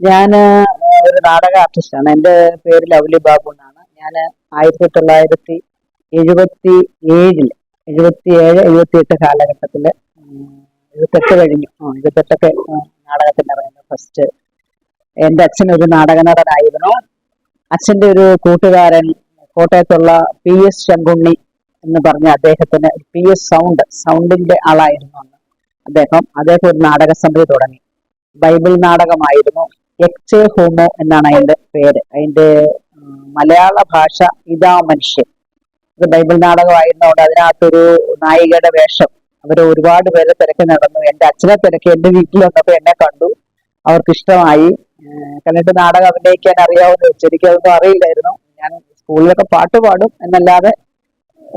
ഞാൻ ഒരു നാടക ആർട്ടിസ്റ്റാണ് എന്റെ പേര് ലവ്ലി ബാബു എന്നാണ്. ഞാൻ ആയിരത്തി തൊള്ളായിരത്തി എഴുപത്തി ഏഴിൽ എഴുപത്തി ഏഴ് എഴുപത്തി എട്ട് കാലഘട്ടത്തിൽ എഴുപത്തെട്ട് കഴിഞ്ഞു. എഴുപത്തെട്ടൊക്കെ നാടകത്തിന് ഇറങ്ങുന്നു ഫസ്റ്റ് എന്റെ അച്ഛൻ ഒരു നാടക നടനായിരുന്നു. അച്ഛന്റെ ഒരു കൂട്ടുകാരൻ കോട്ടയത്തുള്ള പി എസ് ശങ്കുണ്ണി എന്ന് പറഞ്ഞ അദ്ദേഹത്തിന് പി എസ് സൗണ്ട് സൗണ്ടിന്റെ ആളായിരുന്നു അദ്ദേഹം. അദ്ദേഹം ഒരു നാടക സമിതി തുടങ്ങി. ബൈബിൾ നാടകമായിരുന്നു. എക്ചെ ഹോമോ എന്നാണ് അതിന്റെ പേര്. അതിന്റെ മലയാള ഭാഷ ഇതാ മനുഷ്യൻ. ഇത് ബൈബിൾ നാടകമായിരുന്നതുകൊണ്ട് അതിനകത്തൊരു നായികയുടെ വേഷം അവർ ഒരുപാട് പേരെ തിരക്കി നടന്നു. എന്റെ അച്ഛനെ തിരക്കി എന്റെ വീട്ടിൽ വന്നപ്പോ എന്നെ കണ്ടു. അവർക്ക് ഇഷ്ടമായി. കണ്ടിട്ട് നാടകം അഭിനയിക്കാൻ അറിയാവുന്ന വെച്ചു എനിക്കതൊന്നും അറിയില്ലായിരുന്നു. ഞാൻ സ്കൂളിലൊക്കെ പാട്ട് പാടും എന്നല്ലാതെ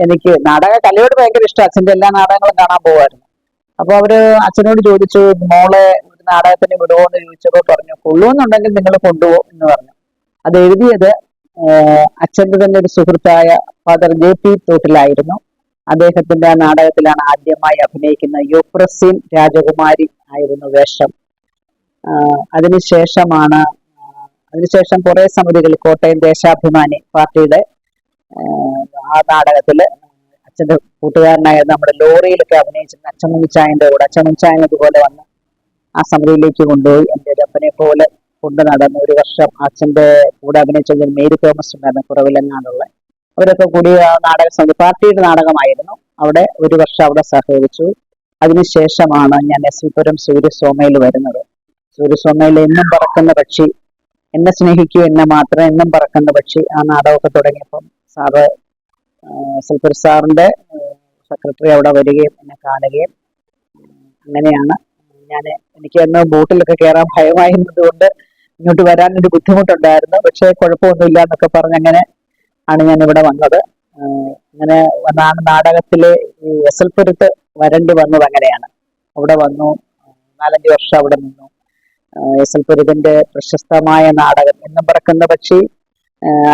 എനിക്ക് നാടക കലയോട് ഭയങ്കര ഇഷ്ടം. അച്ഛന്റെ എല്ലാ നാടകങ്ങളും കാണാൻ പോകുമായിരുന്നു അപ്പൊ അവർ അച്ഛനോട് ചോദിച്ചു മോളെ ഒരു നാടകത്തിന് വിടുമോ എന്ന് ചോദിച്ചപ്പോ പറഞ്ഞു കൊള്ളുമെന്നുണ്ടെങ്കിൽ നിങ്ങൾ കൊണ്ടുപോകും എന്ന് പറഞ്ഞു. അത് എഴുതിയത് അച്ഛന്റെ തന്നെ ഒരു സുഹൃത്തായ ഫാദർ ജെ പി തോട്ടിലായിരുന്നു. അദ്ദേഹത്തിന്റെ ആ നാടകത്തിലാണ് ആദ്യമായി അഭിനയിക്കുന്ന യുപ്രസീൻ രാജകുമാരി ആയിരുന്നു വേഷം. അതിനുശേഷമാണ് അതിനുശേഷം കുറെ സമിതികൾ കോട്ടയം ദേശാഭിമാനി പാർട്ടിയുടെ ആ നാടകത്തിൽ അച്ഛന്റെ കൂട്ടുകാരനായ നമ്മുടെ ലോറിയിലൊക്കെ അഭിനയിച്ചിരുന്ന അച്ഛമുച്ചായന്റെ കൂടെ അച്ഛമുച്ചായൻ ഇതുപോലെ വന്ന് ആ സമിതിയിലേക്ക് കൊണ്ടുപോയി. എന്റെ ഒരു അപ്പനെ പോലെ കൊണ്ടു നടന്നു ഒരു വർഷം അച്ഛന്റെ കൂടെ അഭിനയിച്ചത് മേരി തോമസ് ഉണ്ടായിരുന്നു കുറവിലെങ്ങാനുള്ള അവരൊക്കെ കൂടി നാടക സമിതി പാർട്ടിയുടെ നാടകമായിരുന്നു. അവിടെ ഒരു വർഷം അവിടെ സഹകരിച്ചു. അതിനുശേഷമാണ് ഞാൻ എസ് വിപുരം സൂര്യസോമയിൽ വരുന്നത്. സൂര്യസോമയിൽ എന്നും പറക്കുന്ന പക്ഷി എന്നെ സ്നേഹിക്കൂ എന്നെ മാത്രം എന്നും പറക്കുന്ന പക്ഷി ആ നാടകമൊക്കെ തുടങ്ങിയപ്പം സാറ് സിൽപ്പർ സാറിന്റെ സെക്രട്ടറി അവിടെ വരികയും എന്നെ കാണുകയും അങ്ങനെയാണ് ഞാൻ എനിക്ക് അന്ന് ബോട്ടിലൊക്കെ കയറാൻ ഭയമായിരുന്നത് കൊണ്ട് ഇങ്ങോട്ട് വരാൻ വരാനൊരു ബുദ്ധിമുട്ടുണ്ടായിരുന്നു. പക്ഷേ കുഴപ്പമൊന്നുമില്ല എന്നൊക്കെ പറഞ്ഞ് അങ്ങനെ ആണ് ഞാൻ ഇവിടെ വന്നത് അങ്ങനെ വന്നാണ് നാടകത്തിലെ ഈ എസ് എൽ പുരത്ത് വരേണ്ടി വന്നത് അങ്ങനെയാണ്. അവിടെ വന്നു. നാലഞ്ച് വർഷം അവിടെ നിന്നു. എസ് എൽ പുരത്തിന്റെ പ്രശസ്തമായ നാടകം എന്നും പറക്കുന്ന പക്ഷി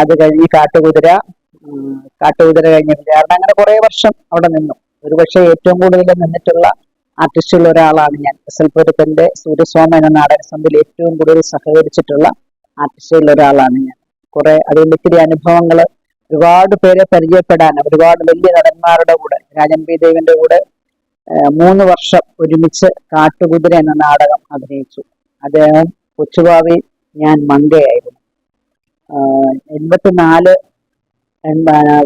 അത് കഴിഞ്ഞ് കാട്ടുകുതിര കാട്ടുകുതിര കഴിഞ്ഞ് വിചാരണ അങ്ങനെ കുറെ വർഷം അവിടെ നിന്നു. ഒരുപക്ഷെ ഏറ്റവും കൂടുതൽ നിന്നിട്ടുള്ള ആർട്ടിസ്റ്റുള്ള ഒരാളാണ് ഞാൻ. എസ് എൽ പുരത്തിന്റെ സൂര്യസ്വാമി എന്ന നാടക സന്ധിയിൽ ഏറ്റവും കൂടുതൽ സഹകരിച്ചിട്ടുള്ള ആർട്ടിസ്റ്റുള്ള ഒരാളാണ് ഞാൻ. കുറെ അതുകൊണ്ട് ഒത്തിരി അനുഭവങ്ങൾ ഒരുപാട് പേരെ പരിചയപ്പെടാൻ ഒരുപാട് വലിയ നടന്മാരുടെ കൂടെ രാജൻ പി ദേവിന്റെ കൂടെ മൂന്ന് വർഷം ഒരുമിച്ച് കാട്ടുകുതിര എന്ന നാടകം അഭിനയിച്ചു. അദ്ദേഹം കൊച്ചുഭാവി ഞാൻ മങ്കയായിരുന്നു. എൺപത്തി എൺപത്തിനാല്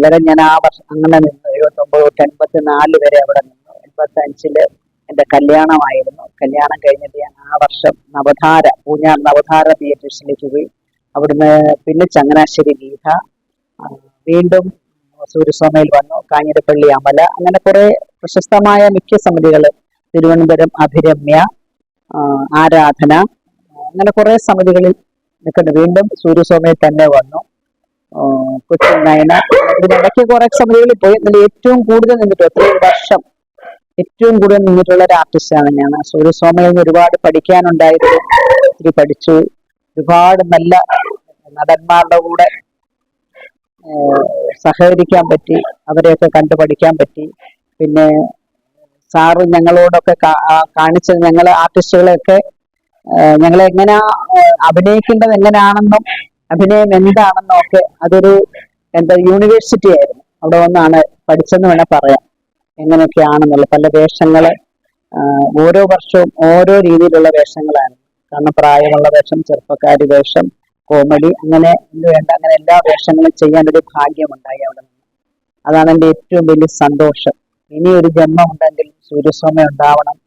വരെ ഞാൻ ആ വർഷം അങ്ങനെ നിന്നു. എഴുപത്തി ഒമ്പത് തൊട്ട് എൺപത്തിനാല് വരെ അവിടെ നിന്നു. എൺപത്തി അഞ്ചിൽ എന്റെ കല്യാണമായിരുന്നു. കല്യാണം കഴിഞ്ഞിട്ട് ഞാൻ ആ വർഷം നവധാര പൂഞ്ഞാർ നവധാര തിയേറ്റേഴ്സിലേക്ക് പോയി അവിടുന്ന് പിന്നെ ചങ്ങനാശ്ശേരി ഗീത വീണ്ടും സൂര്യസ്വാമിയിൽ വന്നു കാഞ്ഞിരപ്പള്ളി അമല അങ്ങനെ കുറെ പ്രശസ്തമായ മിക്ക സമിതികൾ തിരുവനന്തപുരം അഭിരമ്യ ആരാധന അങ്ങനെ കുറെ സമിതികളിൽ നിൽക്കുന്നു. വീണ്ടും സൂര്യസ്വാമിയിൽ തന്നെ വന്നു. കൊച്ചി നയന ഇതിനിടയ്ക്ക് കുറെ സമിതികളിൽ പോയി. അതിൽ ഏറ്റവും കൂടുതൽ നിന്നിട്ട് എത്രയും വർഷം ഏറ്റവും കൂടുതൽ നിന്നിട്ടുള്ള ഒരു ആർട്ടിസ്റ്റാണ് ഞാൻ. സൂര്യസ്വാമിയിൽ നിന്ന് ഒരുപാട് പഠിക്കാനുണ്ടായിരുന്നു ഒത്തിരി പഠിച്ചു. ഒരുപാട് നല്ല നടന്മാരുടെ കൂടെ സഹകരിക്കാൻ പറ്റി അവരെയൊക്കെ കണ്ടു പഠിക്കാൻ പറ്റി. പിന്നെ സാറ് ഞങ്ങളോടൊക്കെ കാണിച്ചത് ഞങ്ങൾ ആർട്ടിസ്റ്റുകളെയൊക്കെ ഞങ്ങൾ എങ്ങനെ അഭിനയിക്കേണ്ടത് എങ്ങനെയാണെന്നും അഭിനയം എന്താണെന്നും ഒക്കെ അതൊരു എന്താ യൂണിവേഴ്സിറ്റി ആയിരുന്നു. അവിടെ വന്നാണ് പഠിച്ചെന്ന് വേണേൽ പറയാം എങ്ങനെയൊക്കെയാണെന്നുള്ള പല വേഷങ്ങൾ ഓരോ വർഷവും ഓരോ രീതിയിലുള്ള വേഷങ്ങളാണ്. കാരണം പ്രായമുള്ള വേഷം ചെറുപ്പക്കാരി വേഷം കോമഡി അങ്ങനെ എന്ത് വേണ്ട അങ്ങനെ എല്ലാ വേഷങ്ങളും ചെയ്യാൻ ഒരു ഭാഗ്യമുണ്ടായി അവിടെ നിന്ന്. അതാണ് എന്റെ ഏറ്റവും വലിയ സന്തോഷം. ഇനി ഒരു ജന്മം ഉണ്ടെങ്കിൽ സൂര്യസ്വാമി ഉണ്ടാവണം.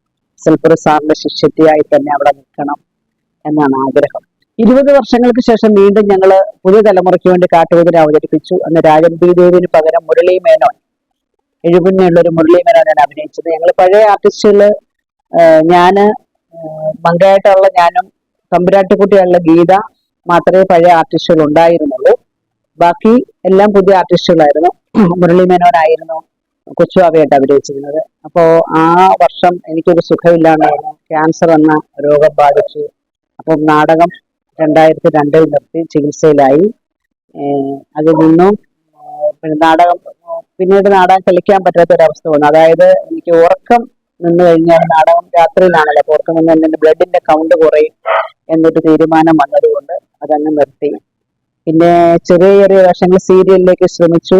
സെൽപ്പുര സാറിന്റെ ശിഷ്യത്തിയായി തന്നെ അവിടെ നിൽക്കണം എന്നാണ് ആഗ്രഹം. ഇരുപത് വർഷങ്ങൾക്ക് ശേഷം വീണ്ടും ഞങ്ങൾ പുതിയ തലമുറയ്ക്ക് വേണ്ടി കാട്ടുകുതിര അവതരിപ്പിച്ചു. അന്ന് രാജൻ പി ദേവിന് പകരം മുരളി മേനോൻ എഴുപുണ്യുള്ള ഒരു മുരളി മേനോനാണ് അഭിനയിച്ചത്. ഞങ്ങൾ പഴയ ആർട്ടിസ്റ്റിൽ ഞാൻ മങ്കയായിട്ടുള്ള ഞാനും തമ്പുരാട്ടിക്കുട്ടിയുള്ള ഗീത മാത്രമേ പഴയ ആർട്ടിസ്റ്റുകൾ ഉണ്ടായിരുന്നുള്ളൂ. ബാക്കി എല്ലാം പുതിയ ആർട്ടിസ്റ്റുകളായിരുന്നു മുരളി മേനോനായിരുന്നു കൊച്ചുവാവയായിട്ട് അഭിനയിച്ചിരുന്നത്. അപ്പോ ആ വർഷം എനിക്കൊരു സുഖമില്ലാണ്ടായിരുന്നു ക്യാൻസർ എന്ന രോഗം ബാധിച്ചു. അപ്പം നാടകം രണ്ടായിരത്തി രണ്ടിൽ നിർത്തി ചികിത്സയിലായി. അതിൽ നിന്നും നാടകം പിന്നീട് നാടകം കളിക്കാൻ പറ്റാത്ത ഒരവസ്ഥ വന്നു. അതായത് എനിക്ക് ഉറക്കം നിന്ന് കഴിഞ്ഞാൽ നാടകം രാത്രിയിലാണല്ലോ ഉറക്കം നിന്ന് എന്നെ ബ്ലഡിന്റെ കൗണ്ട് കുറയും എന്നൊരു തീരുമാനം വന്നതുകൊണ്ട് അതങ്ങ് നിർത്തി. പിന്നെ ചെറിയ ചെറിയ വർഷങ്ങൾ സീരിയലിലേക്ക് ശ്രമിച്ചു.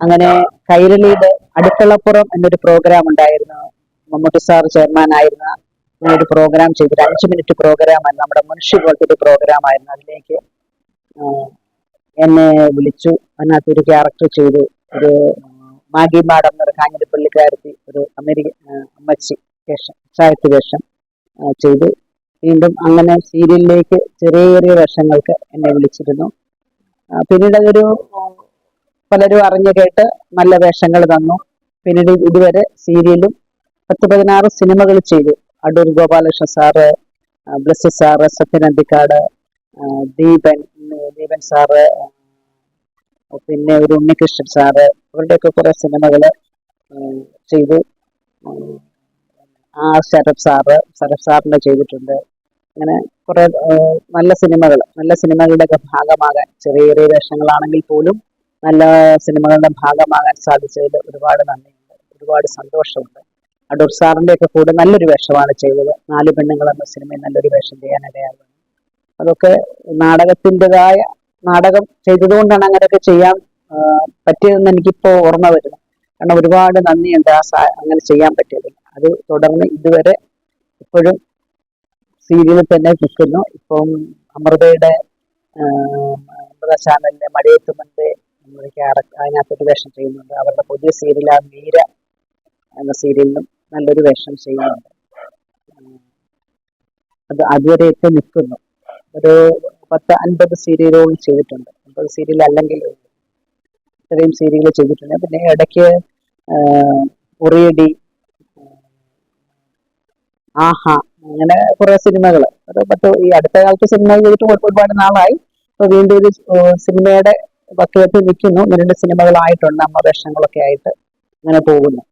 അങ്ങനെ കൈരളിയുടെ അടുക്കളപ്പുറം എന്നൊരു പ്രോഗ്രാം ഉണ്ടായിരുന്നു. മമ്മൂട്ടി സാർ ചെയർമാൻ ആയിരുന്ന ഒരു പ്രോഗ്രാം ചെയ്തിട്ട് ഒരു അഞ്ച് മിനിറ്റ് പ്രോഗ്രാം ആയിരുന്നു. നമ്മുടെ മനുഷ്യ പോലത്തെ ഒരു പ്രോഗ്രാം ആയിരുന്നു അതിലേക്ക് എന്നെ വിളിച്ചു. അതിനകത്ത് ഒരു ക്യാരക്ടർ ചെയ്തു. ഒരു മാഗി മാഡം എന്നൊരു കാഞ്ഞിരപ്പള്ളിക്കാരത്തി ഒരു അമേരിക്ക അമ്മച്ചി വേഷം സാഹിത്യ വേഷം ചെയ്തു. വീണ്ടും അങ്ങനെ സീരിയലിലേക്ക് ചെറിയ ചെറിയ വേഷങ്ങൾക്ക് എന്നെ വിളിച്ചിരുന്നു. പിന്നീട് അതൊരു പലരും അറിഞ്ഞു കേട്ട് നല്ല വേഷങ്ങൾ തന്നു. പിന്നീട് ഇതുവരെ സീരിയലും പത്ത് പതിനാറ് സിനിമകൾ ചെയ്തു. Adoor Gopalakrishna sir Blessy sir Sathyan Anthikad Deepan Deepan sir പിന്നെ ഒരു ഉണ്ണികൃഷ്ണൻ സാറ് അവരുടെയൊക്കെ കുറെ സിനിമകൾ ചെയ്തു. ആ ശരത് സാറ് ശരത് സാറിന്റെ ചെയ്തിട്ടുണ്ട്. അങ്ങനെ കുറെ നല്ല സിനിമകൾ നല്ല സിനിമകളുടെ ഒക്കെ ഭാഗമാകാൻ ചെറിയ ചെറിയ വേഷങ്ങളാണെങ്കിൽ പോലും നല്ല സിനിമകളുടെ ഭാഗമാകാൻ സാധിച്ചതിൽ ഒരുപാട് നന്ദിയുണ്ട്. ഒരുപാട് സന്തോഷമുണ്ട്. അടൂർ സാറിന്റെ ഒക്കെ കൂടെ നല്ലൊരു വേഷമാണ് ചെയ്തത്. നാല് പെണ്ണുങ്ങൾ എന്ന സിനിമയിൽ നല്ലൊരു വേഷം ചെയ്യാനിടയാകുന്നു അതൊക്കെ നാടകത്തിന്റെതായ നാടകം ചെയ്തതുകൊണ്ടാണ് അങ്ങനെയൊക്കെ ചെയ്യാൻ പറ്റിയതെന്ന് എനിക്കിപ്പോ ഓർമ്മ വരുന്നു. കാരണം ഒരുപാട് നന്ദിയുണ്ട് ആ അങ്ങനെ ചെയ്യാൻ പറ്റിയത് അത് തുടർന്ന് ഇതുവരെ ഇപ്പോഴും സീരിയലിൽ തന്നെ നിൽക്കുന്നു. ഇപ്പം അമൃതയുടെ അമൃത ചാനലിന്റെ ക്യാരക്ടർ അതിനകത്തൊരു വേഷം ചെയ്യുന്നുണ്ട്. അവരുടെ പുതിയ സീരിയൽ ആ മീര എന്ന സീരിയലിലും നല്ലൊരു വേഷം ചെയ്യുന്നുണ്ട്. അത് അതുവരെ എത്തി നിൽക്കുന്നു. ഒരു പത്ത് അൻപത് സീരിയലുകൾ ചെയ്തിട്ടുണ്ട്. അൻപത് സീരിയൽ അല്ലെങ്കിൽ ഇത്രയും സീരിയൽ ചെയ്തിട്ടുണ്ട്. പിന്നെ ഇടയ്ക്ക് ഉറിയടി ആഹാ അങ്ങനെ കുറെ സിനിമകൾ. ഒരു പത്ത് ഈ അടുത്ത കാലത്ത് സിനിമ ചെയ്തിട്ട് ഒരു- ഒരുപാട് നാളായി. അപ്പൊ വീണ്ടും ഒരു സിനിമയുടെ പക്കത്ത് നിൽക്കുന്നു. ഒന്ന് രണ്ട് സിനിമകളായിട്ടുണ്ട്. അമ്മ വേഷങ്ങളൊക്കെ ആയിട്ട് അങ്ങനെ പോകുന്നു.